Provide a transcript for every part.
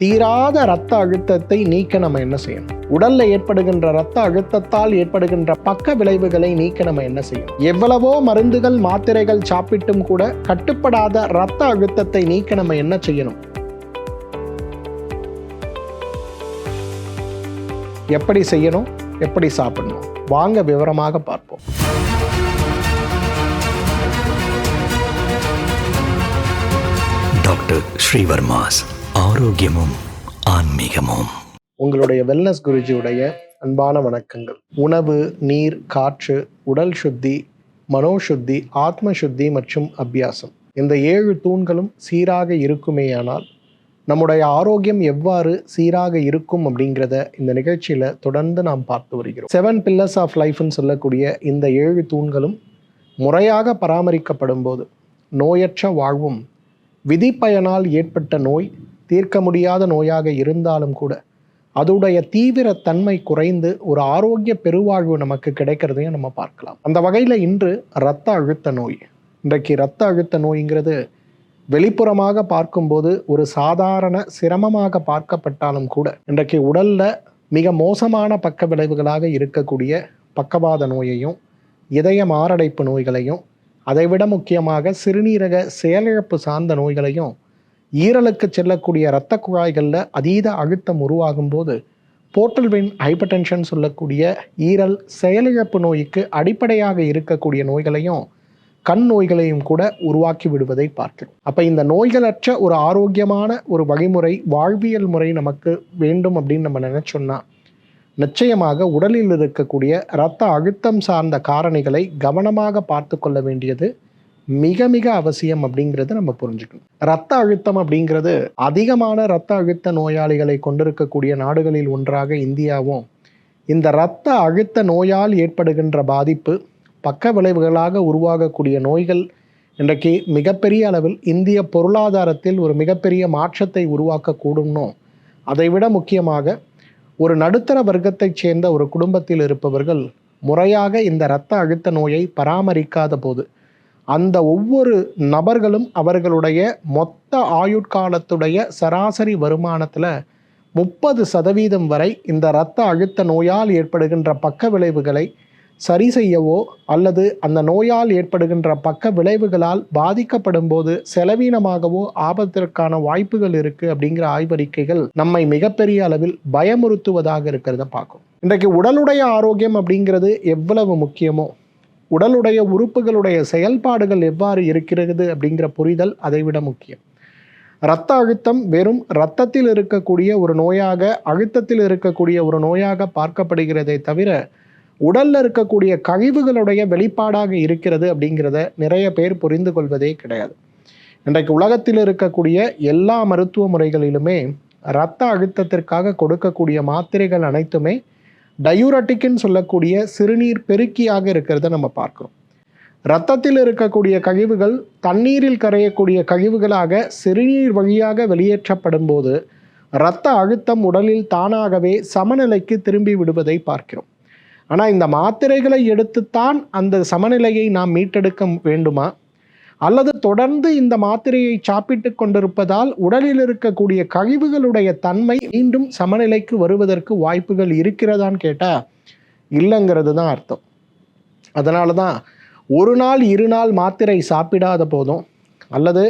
தீராத ரத்த அழுத்தத்தை நீக்க நம்ம என்ன செய்யணும்? உடல்ல ஏற்படுகின்ற ரத்த அழுத்தத்தால் ஏற்படுகின்ற பக்க விளைவுகளை நீக்க நம்ம என்ன செய்யணும்? எவ்வளவோ மருந்துகள் மாத்திரைகள் சாப்பிட்டும் கூட கட்டுப்படாத ரத்த அழுத்தத்தை நீக்க நம்ம என்ன செய்யணும்? எப்படி செய்யணும்? எப்படி சாப்பிடணும்? வாங்க விவரமாக பார்ப்போம். டாக்டர் ஸ்ரீவர்மாஸ். ஆரோக்கியமும் ஆன்மீகமும். உங்களுடைய வெல்னஸ் குருஜியுடைய அன்பான வணக்கங்கள். உணவு நீர் காற்று உடல் சுத்தி மனோசுத்தி ஆத்ம சுத்தி மற்றும் அபியாசம். இந்த ஏழு தூண்களும் சீராக இருக்குமேயானால் நம்முடைய ஆரோக்கியம் எவ்வாறு சீராக இருக்கும் அப்படிங்கிறத இந்த நிகழ்ச்சியில் தொடர்ந்து நாம் பார்த்து வருகிறோம். செவன் பில்லர்ஸ் ஆஃப் லைஃப்னு சொல்லக்கூடிய இந்த ஏழு தூண்களும் முறையாக பராமரிக்கப்படும் போது நோயற்ற வாழ்வும் விதிப்பயனால் ஏற்பட்ட நோய் தீர்க்க முடியாத நோயாக இருந்தாலும் கூட அதோடைய தீவிர தன்மை குறைந்து ஒரு ஆரோக்கிய பெருவாழ்வு நமக்கு கிடைக்கிறதையும் நம்ம பார்க்கலாம். அந்த வகையில் இன்று இரத்த அழுத்த நோய். இன்றைக்கு இரத்த அழுத்த நோய்ங்கிறது வெளிப்புறமாக பார்க்கும்போது ஒரு சாதாரண சிரமமாக பார்க்கப்பட்டாலும் கூட இன்றைக்கு உடலில் மிக மோசமான பக்க விளைவுகளாக இருக்கக்கூடிய பக்கவாத நோயையும் இதய மாரடைப்பு நோய்களையும் அதைவிட முக்கியமாக சிறுநீரக செயலிழப்பு சார்ந்த நோய்களையும் ஈரலுக்கு செல்லக்கூடிய இரத்த குழாய்களில் அதீத அழுத்தம் உருவாகும் போது போர்ட்டல் வெயின் ஹைப்பர்டென்ஷன் சொல்லக்கூடிய ஈரல் செயலிழப்பு நோய்க்கு அடிப்படையாக இருக்கக்கூடிய நோய்களையும் கண் நோய்களையும் கூட உருவாக்கி விடுவதை பார்க்கிறோம். அப்போ இந்த நோய்களற்ற ஒரு ஆரோக்கியமான ஒரு வழிமுறை வாழ்வியல் முறை நமக்கு வேண்டும் அப்படின்னு நம்ம நினச்சோம்னா நிச்சயமாக உடலில் இருக்கக்கூடிய இரத்த அழுத்தம் சார்ந்த காரணிகளை கவனமாக பார்த்து கொள்ள வேண்டியது மிக மிக அவசியம் அப்படிங்கிறத நம்ம புரிஞ்சுக்கணும். இரத்த அழுத்தம் அப்படிங்கிறது அதிகமான இரத்த அழுத்த நோயாளிகளை கொண்டிருக்கக்கூடிய நாடுகளில் ஒன்றாக இந்தியாவும் இந்த இரத்த அழுத்த நோயால் ஏற்படுகின்ற பாதிப்பு பக்க விளைவுகளாக உருவாகக்கூடிய நோய்கள் இன்றைக்கு மிகப்பெரிய அளவில் இந்திய பொருளாதாரத்தில் ஒரு மிகப்பெரிய மாற்றத்தை உருவாக்கக்கூடும்னோ அதைவிட முக்கியமாக ஒரு நடுத்தர வர்க்கத்தைச் சேர்ந்த ஒரு குடும்பத்தில் இருப்பவர்கள் முறையாக இந்த இரத்த அழுத்த நோயை பராமரிக்காத போது அந்த ஒவ்வொரு நபர்களும் அவர்களுடைய மொத்த ஆயுட்காலத்துடைய சராசரி வருமானத்தில் முப்பது சதவீதம் வரை இந்த இரத்த அழுத்த நோயால் ஏற்படுகின்ற பக்க விளைவுகளை சரி செய்யவோ அல்லது அந்த நோயால் ஏற்படுகின்ற பக்க விளைவுகளால் பாதிக்கப்படும் போது செலவீனமாகவோ ஆபத்திற்கான வாய்ப்புகள் இருக்குது அப்படிங்கிற ஆய்வறிக்கைகள் நம்மை மிகப்பெரிய அளவில் பயமுறுத்துவதாக இருக்கிறத பார்க்கும். இன்றைக்கு உடலுடைய ஆரோக்கியம் அப்படிங்கிறது எவ்வளவு முக்கியமோ உடலுடைய உறுப்புகளுடைய செயல்பாடுகள் எவ்வாறு இருக்கிறது அப்படிங்கிற புரிதல் அதைவிட முக்கியம். இரத்த அழுத்தம் வெறும் இரத்தத்தில் இருக்கக்கூடிய ஒரு நோயாக அழுத்தத்தில் இருக்கக்கூடிய ஒரு நோயாக பார்க்கப்படுகிறதே தவிர உடலில் இருக்கக்கூடிய கழிவுகளுடைய வெளிப்பாடாக இருக்கிறது அப்படிங்கிறத நிறைய பேர் புரிந்து கொள்வதே கிடையாது. இன்றைக்கு உலகத்தில் இருக்கக்கூடிய எல்லா மருத்துவ முறைகளிலுமே இரத்த அழுத்தத்திற்காக கொடுக்கக்கூடிய மாத்திரைகள் அனைத்துமே டயூரட்டிக்னு சொல்லக்கூடிய சிறுநீர் பெருக்கியாக இருக்கிறத நம்ம பார்க்குறோம். இரத்தத்தில் இருக்கக்கூடிய கழிவுகள் தண்ணீரில் கரையக்கூடிய கழிவுகளாக சிறுநீர் வழியாக வெளியேற்றப்படும் போது இரத்த அழுத்தம் உடலில் தானாகவே சமநிலைக்கு திரும்பி விடுவதை பார்க்கிறோம். ஆனால் இந்த மாத்திரைகளை எடுத்துத்தான் அந்த சமநிலையை நாம் மீட்டெடுக்க வேண்டுமா? அல்லது தொடர்ந்து இந்த மாத்திரையை சாப்பிட்டு கொண்டிருப்பதால் உடலில் இருக்கக்கூடிய கழிவுகளுடைய தன்மை மீண்டும் சமநிலைக்கு வருவதற்கு வாய்ப்புகள் இருக்கிறதான்னு கேட்டால் இல்லைங்கிறது தான் அர்த்தம். அதனால தான் ஒரு நாள் இரு நாள் மாத்திரை சாப்பிடாத போதும் அல்லது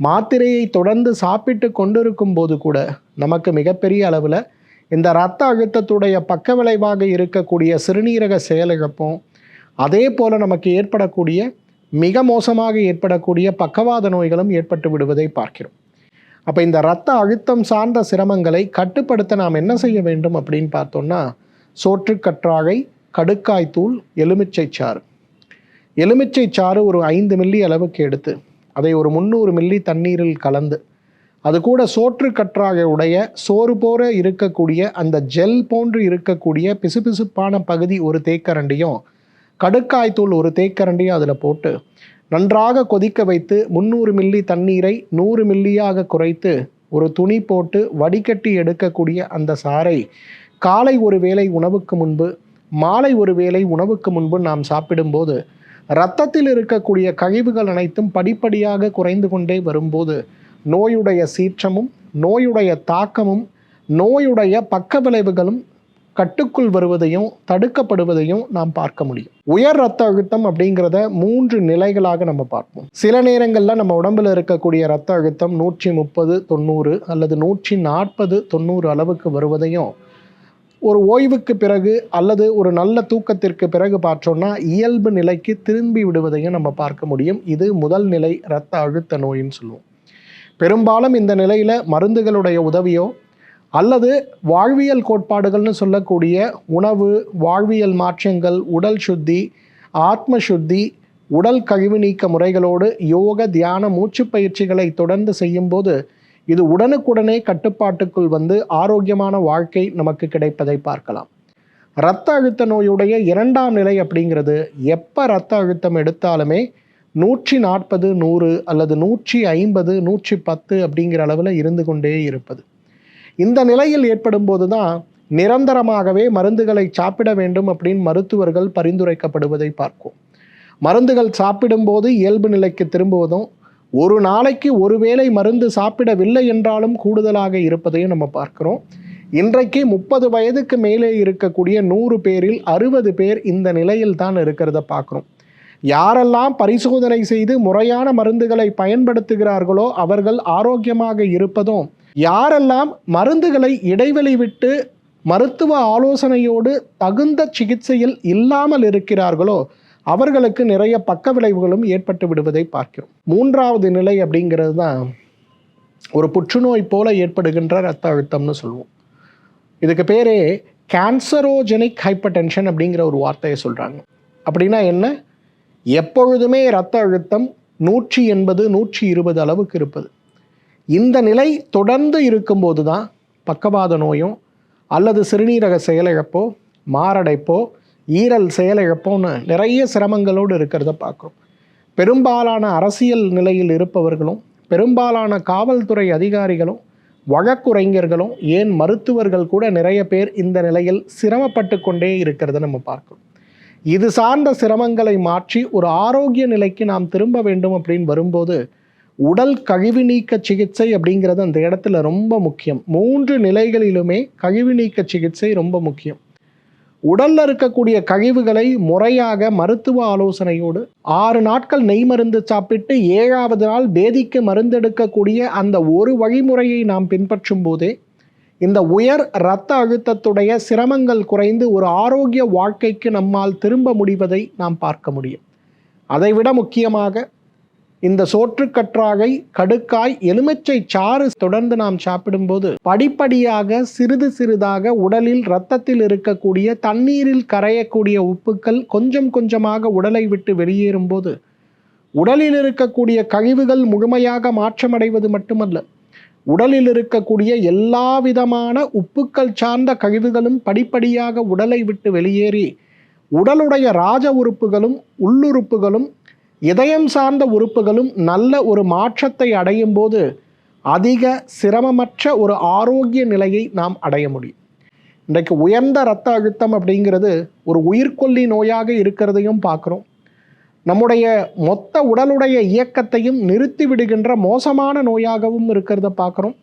மாத்திரையை தொடர்ந்து சாப்பிட்டு கொண்டிருக்கும் போது கூட நமக்கு மிகப்பெரிய அளவில் இந்த இரத்த அழுத்தத்துடைய பக்க விளைவாக இருக்கக்கூடிய சிறுநீரக செயலிழப்பும் அதே போல் நமக்கு ஏற்படக்கூடிய மிக மோசமாக ஏற்படக்கூடிய பக்கவாத நோய்களும் ஏற்பட்டு விடுவதை பார்க்கிறோம். அப்போ இந்த இரத்த அழுத்தம் சார்ந்த சிரமங்களை கட்டுப்படுத்த நாம் என்ன செய்ய வேண்டும் அப்படின்னு பார்த்தோம்னா சோற்றுக்கற்றாழை கடுக்காய் தூள் எலுமிச்சை சாறு. எலுமிச்சை சாறு ஒரு ஐந்து மில்லி அளவுக்கு எடுத்து அதை ஒரு முந்நூறு மில்லி தண்ணீரில் கலந்து அது கூட சோற்று உடைய சோறு போற இருக்கக்கூடிய அந்த ஜெல் போன்று இருக்கக்கூடிய பிசுபிசுப்பான பகுதி ஒரு தேக்கரண்டியும் கடுக்காய் தூள் ஒரு தேக்கரண்டியும் அதில் போட்டு நன்றாக கொதிக்க வைத்து முந்நூறு மில்லி தண்ணீரை நூறு மில்லியாக குறைத்து ஒரு துணி போட்டு வடிகட்டி எடுக்கக்கூடிய அந்த சாறை காலை ஒரு வேளை உணவுக்கு முன்பு மாலை ஒரு வேளை உணவுக்கு முன்பு நாம் சாப்பிடும்போது இரத்தத்தில் இருக்கக்கூடிய கழிவுகள் அனைத்தும் படிப்படியாக குறைந்து கொண்டே வரும்போது நோயுடைய சீற்றமும் நோயுடைய தாக்கமும் நோயுடைய பக்க விளைவுகளும் கட்டுக்குள் வருவதையும் தடுக்கப்படுவதையும் நாம் பார்க்க முடியும். உயர் ரத்த அழுத்தம் அப்படிங்கிறத மூன்று நிலைகளாக நம்ம பார்ப்போம். சில நேரங்களில் நம்ம உடம்புல இருக்கக்கூடிய ரத்த அழுத்தம் நூற்றி முப்பது தொண்ணூறு அல்லது நூற்றி நாற்பது தொண்ணூறு அளவுக்கு வருவதையும் ஒரு ஓய்வுக்கு பிறகு அல்லது ஒரு நல்ல தூக்கத்திற்கு பிறகு பார்த்தோம்னா இயல்பு நிலைக்கு திரும்பி விடுவதையும் நம்ம பார்க்க முடியும். இது முதல் நிலை இரத்த அழுத்த நோயின்னு சொல்லுவோம். பெரும்பாலும் இந்த நிலையில் மருந்துகளுடைய உதவியோ அல்லது வாழ்வியல் கோட்பாடுகள்னு சொல்லக்கூடிய உணவு வாழ்வியல் மாற்றங்கள் உடல் சுத்தி ஆத்ம சுத்தி உடல் கழிவு நீக்க முறைகளோடு யோக தியான மூச்சு பயிற்சிகளை தொடர்ந்து செய்யும்போது இது உடனுக்குடனே கட்டுப்பாட்டுக்குள் வந்து ஆரோக்கியமான வாழ்க்கை நமக்கு கிடைப்பதை பார்க்கலாம். இரத்த அழுத்த நோயுடைய இரண்டாம் நிலை அப்படிங்கிறது எப்போ இரத்த அழுத்தம் எடுத்தாலுமே நூற்றி நாற்பது நூறு அல்லது நூற்றி ஐம்பது நூற்றி பத்து அப்படிங்கிற அளவில் இருந்து கொண்டே இருப்பது. இந்த நிலையில் ஏற்படும் போது தான் நிரந்தரமாகவே மருந்துகளை சாப்பிட வேண்டும் அப்படின்னு மருத்துவர்கள் பரிந்துரைக்கப்படுவதை பார்க்கும். மருந்துகள் சாப்பிடும்போது இயல்பு நிலைக்கு திரும்புவதும் ஒரு நாளைக்கு ஒருவேளை மருந்து சாப்பிடவில்லை என்றாலும் கூடுதலாக இருப்பதையும் நம்ம பார்க்கிறோம். இன்றைக்கு முப்பது வயதுக்கு மேலே இருக்கக்கூடிய நூறு பேரில் அறுபது பேர் இந்த நிலையில் தான் இருக்கிறத பார்க்குறோம். யாரெல்லாம் பரிசோதனை செய்து முறையான மருந்துகளை பயன்படுத்துகிறார்களோ அவர்கள் ஆரோக்கியமாக இருப்பதும் யாரெல்லாம் மருந்துகளை இடைவெளி விட்டு மருத்துவ ஆலோசனையோடு தகுந்த சிகிச்சையில் இல்லாமல் இருக்கிறார்களோ அவர்களுக்கு நிறைய பக்க விளைவுகளும் ஏற்பட்டு விடுவதை பார்க்கிறோம். மூன்றாவது நிலை அப்படிங்கிறது தான் ஒரு புற்றுநோய் போல ஏற்படுகின்ற ரத்த அழுத்தம்னு சொல்லுவோம். இதுக்கு பேரே கேன்சரோஜெனிக் ஹைப்பர் டென்ஷன் அப்படிங்கிற ஒரு வார்த்தையை சொல்கிறாங்க அப்படின்னா என்ன? எப்பொழுதுமே இரத்த அழுத்தம் நூற்றி எண்பது நூற்றி இருபது அளவுக்கு இருப்பது. இந்த நிலை தொடர்ந்து இருக்கும்போது தான் பக்கவாத நோயும் அல்லது சிறுநீரக செயலிழப்போ மாரடைப்போ ஈரல் செயலிழப்போன்னு நிறைய சிரமங்களோடு இருக்கிறத பார்க்குறோம். பெரும்பாலான அரசியல் நிலையில் இருப்பவர்களும் பெரும்பாலான காவல்துறை அதிகாரிகளும் வழக்குரைஞர்களும் ஏன் மருத்துவர்கள் கூட நிறைய பேர் இந்த நிலையில் சிரமப்பட்டு கொண்டே இருக்கிறத நம்ம பார்க்கிறோம். இது சார்ந்த சிரமங்களை மாற்றி ஒரு ஆரோக்கிய நிலைக்கு நாம் திரும்ப வேண்டும் அப்படின்னு வரும்போது உடல் கழிவு நீக்க சிகிச்சை அப்படிங்கிறது அந்த இடத்துல ரொம்ப முக்கியம். மூன்று நிலைகளிலுமே கழிவு நீக்க சிகிச்சை ரொம்ப முக்கியம். உடலில் இருக்கக்கூடிய கழிவுகளை முறையாக மருத்துவ ஆலோசனையோடு ஆறு நாட்கள் நெய் மருந்து சாப்பிட்டு ஏழாவது நாள் பேதிக்கு மருந்தெடுக்கக்கூடிய அந்த ஒரு வழிமுறையை நாம் பின்பற்றும் போதே இந்த உயர் இரத்த அழுத்தத்துடைய சிரமங்கள் குறைந்து ஒரு ஆரோக்கிய வாழ்க்கைக்கு நம்மால் திரும்ப முடிவதை நாம் பார்க்க முடியும். அதைவிட முக்கியமாக இந்த சோற்றுக்கற்றாகை கடுக்காய் எலுமிச்சை சாறு தொடர்ந்து நாம் சாப்பிடும்போது படிப்படியாக சிறிது சிறிதாக உடலில் இரத்தத்தில் இருக்கக்கூடிய தண்ணீரில் கரையக்கூடிய உப்புக்கள் கொஞ்சம் கொஞ்சமாக உடலை விட்டு வெளியேறும்போது உடலில் இருக்கக்கூடிய கழிவுகள் முழுமையாக மாற்றமடைவது மட்டுமல்ல உடலில் இருக்கக்கூடிய எல்லா விதமான உப்புக்கள் சார்ந்த கழிவுகளும் படிப்படியாக உடலை விட்டு வெளியேறி உடலுடைய ராஜ உறுப்புகளும் உள்ளுறுப்புகளும் இதயம் சார்ந்த உறுப்புகளும் நல்ல ஒரு மாற்றத்தை அடையும் போது அதிக சிரமமற்ற ஒரு ஆரோக்கிய நிலையை நாம் அடைய முடியும். இன்றைக்கு உயர்ந்த இரத்த அழுத்தம் அப்படிங்கிறது ஒரு உயிர்கொல்லி நோயாக இருக்கிறதையும் பார்க்குறோம். நம்முடைய மொத்த உடலுடைய இயக்கத்தையும் நிறுத்தி விடுகின்ற மோசமான நோயாகவும் இருக்கிறத பார்க்குறோம்.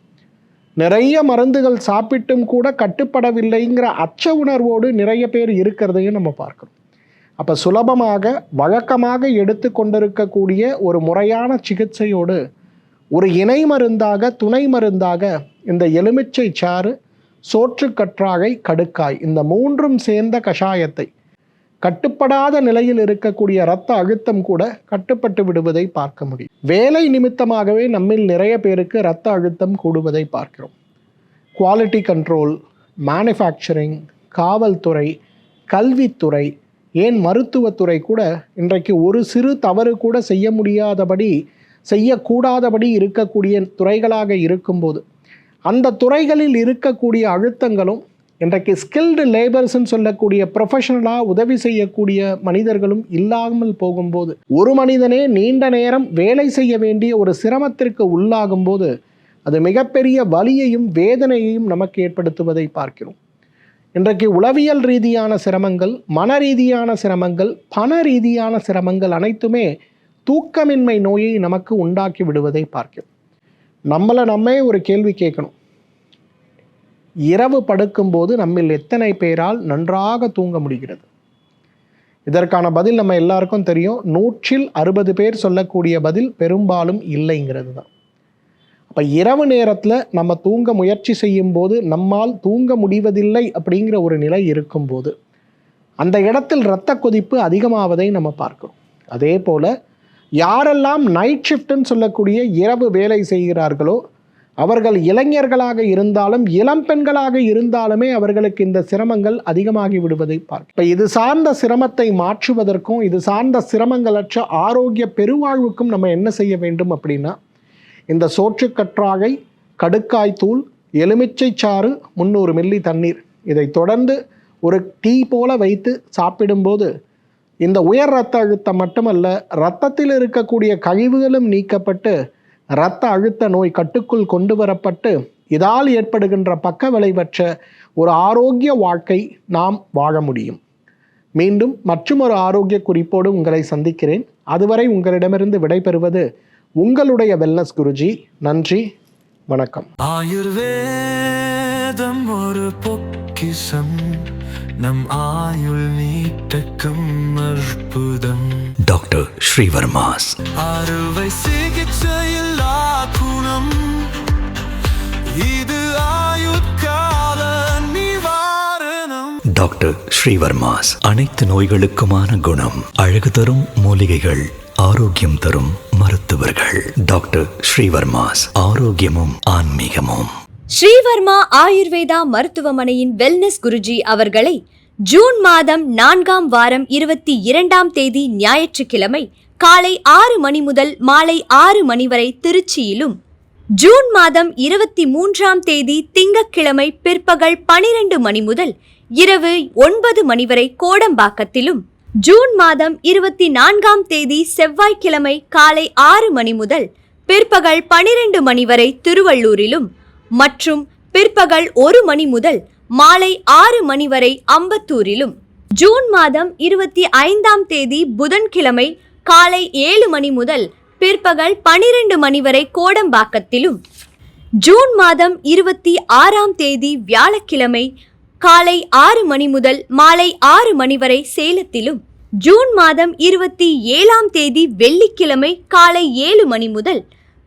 நிறைய மருந்துகள் சாப்பிட்டும் கூட கட்டுப்படவில்லைங்கிற அச்ச உணர்வோடு நிறைய பேர் இருக்கிறதையும் நம்ம பார்க்குறோம். அப்போ சுலபமாக வழக்கமாக எடுத்து கொண்டிருக்கக்கூடிய ஒரு முறையான சிகிச்சையோடு ஒரு இணை மருந்தாக துணை மருந்தாக இந்த எலுமிச்சை சாறு சோற்றுக்கற்றாழை கடுக்காய் இந்த மூன்றும் சேர்ந்த கஷாயத்தை கட்டுப்படாத நிலையில் இருக்கக்கூடிய இரத்த அழுத்தம் கூட கட்டுப்பட்டு விடுவதை பார்க்க முடியும். வேலை நிமித்தமாகவே நம்மில் நிறைய பேருக்கு இரத்த அழுத்தம் கூடுவதை பார்க்கிறோம். குவாலிட்டி கண்ட்ரோல் மேனுஃபேக்சரிங் காவல்துறை கல்வித்துறை ஏன் மருத்துவத்துறை கூட இன்றைக்கு ஒரு சிறு தவறு கூட செய்ய முடியாதபடி செய்யக்கூடாதபடி இருக்கக்கூடிய துறைகளாக இருக்கும்போது அந்த துறைகளில் இருக்கக்கூடிய அழுத்தங்களும் இன்றைக்கு ஸ்கில்டு லேபர்ஸ்ன்னு சொல்லக்கூடிய ப்ரொஃபஷனலாக உதவி செய்யக்கூடிய மனிதர்களும் இல்லாமல் போகும்போது ஒரு மனிதனே நீண்ட நேரம் வேலை செய்ய வேண்டிய ஒரு சிரமத்திற்கு உள்ளாகும்போது அது மிகப்பெரிய வலியையும் வேதனையையும் நமக்கு ஏற்படுத்துவதை பார்க்கிறோம். இன்றைக்கு உளவியல் ரீதியான சிரமங்கள் மன ரீதியான சிரமங்கள் பண ரீதியான சிரமங்கள் அனைத்துமே தூக்கமின்மை நோயை நமக்கு உண்டாக்கி விடுவதை பார்க்கும் நம்மளை நம்மே ஒரு கேள்வி கேட்கணும். இரவு படுக்கும்போது நம்மில் எத்தனை பேரால் நன்றாக தூங்க முடிகிறது? இதற்கான பதில் நம்ம எல்லாருக்கும் தெரியும். நூற்றில் அறுபது பேர் சொல்லக்கூடிய பதில் பெரும்பாலும் இல்லைங்கிறது தான் இப்போ இரவு நேரத்தில் நம்ம தூங்க முயற்சி செய்யும் போது நம்மால் தூங்க முடிவதில்லை அப்படிங்கிற ஒரு நிலை இருக்கும்போது அந்த இடத்தில் இரத்த கொதிப்பு அதிகமாவதை நம்ம பார்க்கிறோம். அதே போல் யாரெல்லாம் நைட் ஷிஃப்ட்னு சொல்லக்கூடிய இரவு வேலை செய்கிறார்களோ அவர்கள் இளைஞர்களாக இருந்தாலும் இளம் பெண்களாக இருந்தாலுமே அவர்களுக்கு இந்த சிரமங்கள் அதிகமாகி விடுவதை பார்க்க இப்போ இது சார்ந்த சிரமத்தை மாற்றுவதற்கும் இது சார்ந்த சிரமங்களற்ற ஆரோக்கிய பெருவாழ்வுக்கும் நம்ம என்ன செய்ய வேண்டும் அப்படின்னா இந்த சோற்றுக்கற்றாழை கடுக்காய் தூள் எலுமிச்சை சாறு முந்நூறு மில்லி தண்ணீர். இதை தொடர்ந்து ஒரு டீ போல வைத்து சாப்பிடும்போது இந்த உயர் ரத்த அழுத்தம் மட்டுமல்ல இரத்தத்தில் இருக்கக்கூடிய கழிவுகளும் நீக்கப்பட்டு இரத்த அழுத்த நோய் கட்டுக்குள் கொண்டு வரப்பட்டு இதால் ஏற்படுகின்ற பக்க விளைவற்ற ஒரு ஆரோக்கிய வாழ்க்கை நாம் வாழ முடியும். மீண்டும் மற்றும் ஒரு ஆரோக்கிய குறிப்போடு உங்களை சந்திக்கிறேன். அதுவரை உங்களிடமிருந்து விடைபெறுவது உங்களுடைய வெல்னஸ் குருஜி நன்றி வணக்கம். ஆயுர்வேதம் ஒரு பொக்கிஷம் நம் ஆயுள் நீட்டக்கும் அற்புதம். டாக்டர் ஸ்ரீவர்மாஸ். அறுவை சிகிச்சையில்லா குணம் இது ஆயுட்கால நிவாரணம். டாக்டர் ஸ்ரீவர்மாஸ் அனைத்து நோய்களுக்குமான குணம் அழகு தரும் மூலிகைகள் ஆரோக்கியம் தரும் மருத்துவர்கள். டாக்டர் ஸ்ரீவர்மாஸ் ஆரோக்கியமும் ஆன்மீகமும். ஸ்ரீவர்மா ஆயுர்வேதா மருத்துவமனையின் வெல்னஸ் குருஜி அவர்களை ஜூன் மாதம் நான்காம் வாரம் இருபத்தி இரண்டாம் தேதி ஞாயிற்றுக்கிழமை காலை ஆறு மணி முதல் மாலை ஆறு மணி வரை திருச்சியிலும் ஜூன் மாதம் இருபத்தி மூன்றாம் தேதி திங்கட்கிழமை பிற்பகல் பனிரெண்டு மணி முதல் இரவு ஒன்பது மணி வரை கோடம்பாக்கத்திலும் ஜூன் மாதம் இருபத்தி நான்காம் தேதி செவ்வாய்க்கிழமை காலை ஆறு மணி முதல் பிற்பகல் பனிரெண்டு மணி வரை திருவள்ளூரிலும் மற்றும் பிற்பகல் ஒரு மணி முதல் மாலை ஆறு மணி வரை அம்பத்தூரிலும். ஜூன் மாதம் இருபத்தி ஐந்தாம் தேதி புதன்கிழமை காலை ஏழு மணி முதல் பிற்பகல் பனிரெண்டு மணி வரை கோடம்பாக்கத்திலும். ஜூன் மாதம் இருபத்தி ஆறாம் தேதி வியாழக்கிழமை காலை ஆறு மணி முதல் மாலை ஆறு மணி வரை சேலத்திலும். ஜூன் மாதம் இருபத்தி ஏழாம் தேதி வெள்ளிக்கிழமை காலை ஏழு மணி முதல்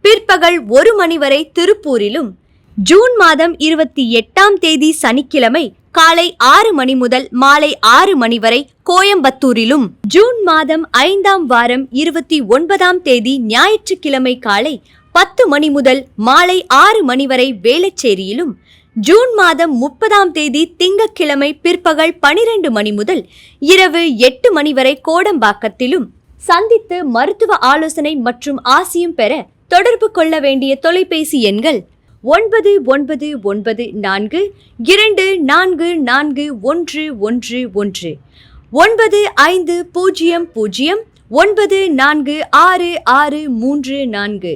பிற்பகல் ஒரு மணி வரை திருப்பூரிலும். ஜூன் மாதம் இருபத்தி எட்டாம் தேதி சனிக்கிழமை காலை ஆறு மணி முதல் மாலை ஆறு மணி வரை கோயம்புத்தூரிலும். ஜூன் மாதம் ஐந்தாம் வாரம் இருபத்தி ஒன்பதாம் தேதி ஞாயிற்றுக்கிழமை காலை பத்து மணி முதல் மாலை ஆறு மணி வரை வேளச்சேரியிலும். ஜூன் மாதம் முப்பதாம் தேதி திங்கட்கிழமை பிற்பகல் பனிரெண்டு மணி முதல் இரவு எட்டு மணி வரை கோடம்பாக்கத்திலும் சந்தித்து மருத்துவ ஆலோசனை மற்றும் ஆசியும் பெற தொடர்பு கொள்ள வேண்டிய தொலைபேசி எண்கள் ஒன்பது ஒன்பது ஒன்பது நான்கு இரண்டு நான்கு நான்கு ஒன்று ஒன்று ஒன்று. ஒன்பது ஐந்து பூஜ்ஜியம் பூஜ்ஜியம் ஒன்பது நான்கு ஆறு ஆறு மூன்று நான்கு.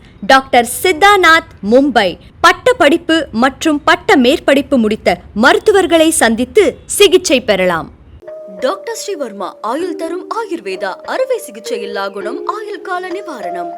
Doctor Siddhanath Mumbai. பட்ட படிப்பு மற்றும் பட்ட மேற்படிப்பு முடித்த மருத்துவர்களை சந்தித்து சிகிச்சை பெறலாம். டாக்டர் ஸ்ரீவர்மா ஆயுள் தரும் ஆயுர்வேதா அறுவை சிகிச்சை இல்லா குணம் ஆயுள் கால நிவாரணம்.